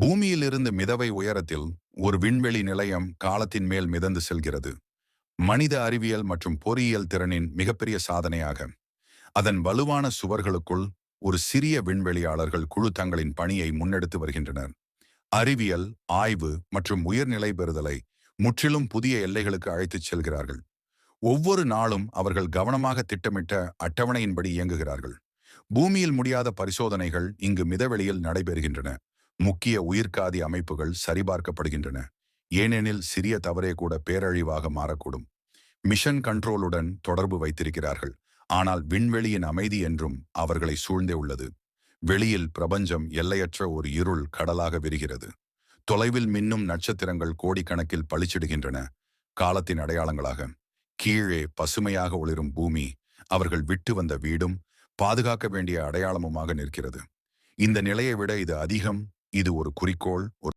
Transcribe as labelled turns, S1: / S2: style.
S1: பூமியிலிருந்து மிதவை உயரத்தில் ஒரு விண்வெளி நிலையம் காலத்தின் மேல் மிதந்து செல்கிறது. மனித அறிவியல் மற்றும் பொறியியல் திறனின் மிகப்பெரிய சாதனையாக. அதன் வலுவான சுவர்களுக்குள் ஒரு சிறிய விண்வெளியாளர்கள் குழு தங்களின் பணியை முன்னெடுத்து வருகின்றனர். அறிவியல் ஆய்வு மற்றும் உயர்நிலை பெறுதலை முற்றிலும் புதிய எல்லைகளுக்கு அழைத்துச் செல்கிறார்கள். ஒவ்வொரு நாளும் அவர்கள் கவனமாக திட்டமிட்ட அட்டவணையின்படி இயங்குகிறார்கள். பூமியில் முடியாத பரிசோதனைகள் இங்கு மிதவெளியில் நடைபெறுகின்றன. முக்கிய உயிர்காதி அமைப்புகள் சரிபார்க்கப்படுகின்றன. ஏனெனில் சிறிய தவறே கூட பேரழிவாக மாறக்கூடும். மிஷன் கண்ட்ரோலுடன் தொடர்பு வைத்திருக்கிறார்கள். ஆனால் விண்வெளியின் அமைதி என்றும் அவர்களை சூழ்ந்தே உள்ளது. வெளியில் பிரபஞ்சம் எல்லையற்ற ஒரு இருள் கடலாக விரிகிறது. தொலைவில் மின்னும் நட்சத்திரங்கள் கோடிக்கணக்கில் பளிச்சிடுகின்றன. காலத்தின் அடையாளங்களாக. கீழே பசுமையாக ஒளிரும் பூமி அவர்கள் விட்டு வந்த வீடும் பாதுகாக்க வேண்டிய அடையாளமுமாக நிற்கிறது. இந்த நிலையை விட இது அதிகம் இது ஒரு குறிக்கோள் ஒரு